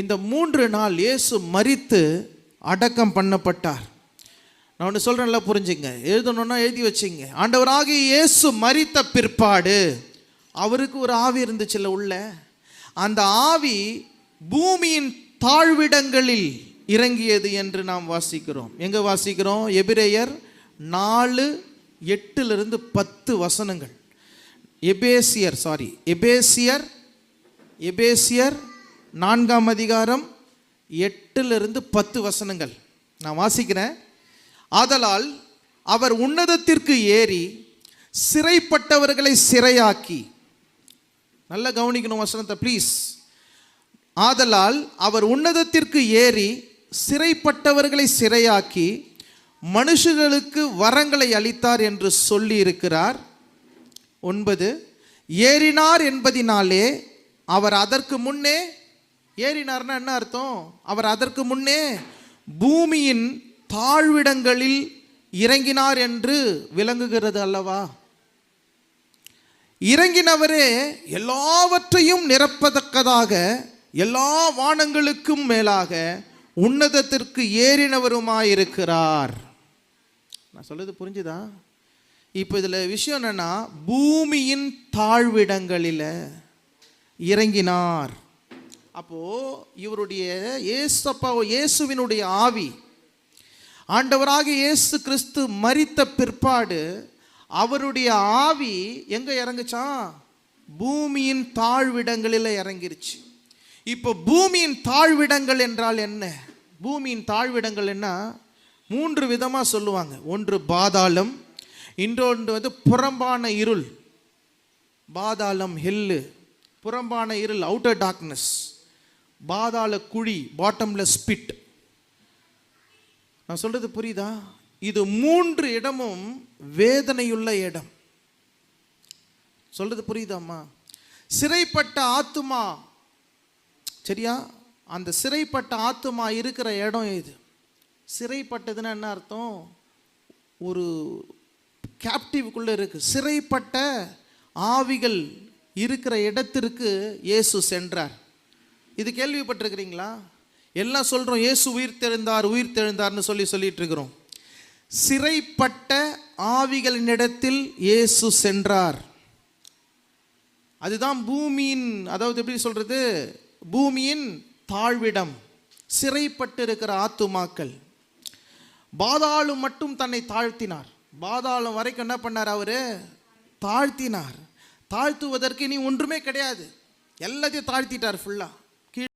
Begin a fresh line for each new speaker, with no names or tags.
இந்த மூன்று நாள் இயேசு மரித்து அடக்கம் பண்ணப்பட்டார். நான் ஒன்று சொல்கிறேன்ல புரிஞ்சுங்க. எழுதணுன்னா எழுதி வச்சுங்க. ஆண்டவராகிய இயேசு மரித்த பிற்பாடு அவருக்கு ஒரு ஆவி இருந்துச்சுல்ல உள்ள. அந்த ஆவி பூமியின் தாழ்விடங்களில் இறங்கியது என்று நாம் வாசிக்கிறோம். எங்கே வாசிக்கிறோம்? எபிரேயர் நாலு எட்டிலிருந்து பத்து வசனங்கள். எபேசியர் சாரி எபேசியர் எபேசியர் நான்காம் அதிகாரம் எட்டிலிருந்து பத்து வசனங்கள். நான் வாசிக்கிறேன். ஆதலால் அவர் உன்னதத்திற்கு ஏறி சிறைப்பட்டவர்களை சிறையாக்கி நல்லா கவனிக்கணும் வசனத்தை ப்ளீஸ் ஆதலால் அவர் உன்னதத்திற்கு ஏறி சிறைப்பட்டவர்களை சிறையாக்கி மனுஷர்களுக்கு வரங்களை அளித்தார் என்று சொல்லி இருக்கிறார் ஒன்பது ஏறினார் என்பதினாலே அவர் அதற்கு முன்னே ஏறினார்னா என்ன அர்த்தம்? அவர் அதற்கு முன்னே பூமியின் தாழ்விடங்களில் இறங்கினார் என்று விளங்குகிறது அல்லவா? இறங்கினவரே எல்லாவற்றையும் நிரப்பத்தக்கதாக எல்லா வானங்களுக்கும் மேலாக உன்னதத்திற்கு ஏறினவருமாயிருக்கிறார். நான் சொல்லுது புரிஞ்சுதா? இப்போ இதில் விஷயம் என்னென்னா பூமியின் தாழ்விடங்களில் இறங்கினார். அப்போது இவருடைய ஏசப்பா இயேசுவினுடைய ஆவி. ஆண்டவராக இயேசு கிறிஸ்து மரித்த பிற்பாடு அவருடைய ஆவி எங்கே இறங்குச்சான் பூமியின் தாழ்விடங்களில் இறங்கிருச்சு. இப்போ பூமியின் தாழ்விடங்கள் என்றால் என்ன? பூமியின் தாழ்விடங்கள் என்ன? மூன்று விதமாக சொல்லுவாங்க. ஒன்று பாதாளம் இன்னொன்று வந்து புறம்பான இருள். பாதாளம் ஹெல்லு புறம்பான இருள் அவுட்டர் டார்க்னஸ் பாதாள குழி பாட்டம்லெஸ் பிட் நான் சொல்றது புரியுதா? இது மூன்று இடமும் வேதனையுள்ள இடம். சொல்றது புரியுதாம்மா? சிறைப்பட்ட ஆத்துமா. சரியா? அந்த சிறைப்பட்ட ஆத்துமா இருக்கிற இடம் இது. சிறைப்பட்டதுன்னா என்ன அர்த்தம்? ஒரு கேப்டிவ்குள்ளே இருக்கு. சிறைப்பட்ட ஆவிகள் இருக்கிற இடத்திற்கு இயேசு சென்றார். இது கேள்விப்பட்டிருக்கிறீங்களா? எல்லாம் சொல்கிறோம் இயேசு உயிர் தெழுந்தார் உயிர் தெழுந்தார்னு சொல்லி சொல்லிட்டு இருக்கிறோம். சிறைப்பட்ட ஆவிகளினிடத்தில் இயேசு சென்றார். அதுதான் பூமியின் அதாவது எப்படி சொல்றது? பூமியின் தாழ்விடம் சிறைப்பட்டு இருக்கிற ஆத்துமாக்கள். பாதாளம் மட்டும் தன்னை தாழ்த்தினார். பாதாளம் வரைக்கும் என்ன பண்ணார் அவரு? தாழ்த்தினார். தாழ்த்துவதற்கு இனி ஒன்றுமே கிடையாது. எல்லாத்தையும் தாழ்த்திட்டார் ஃபுல்லாக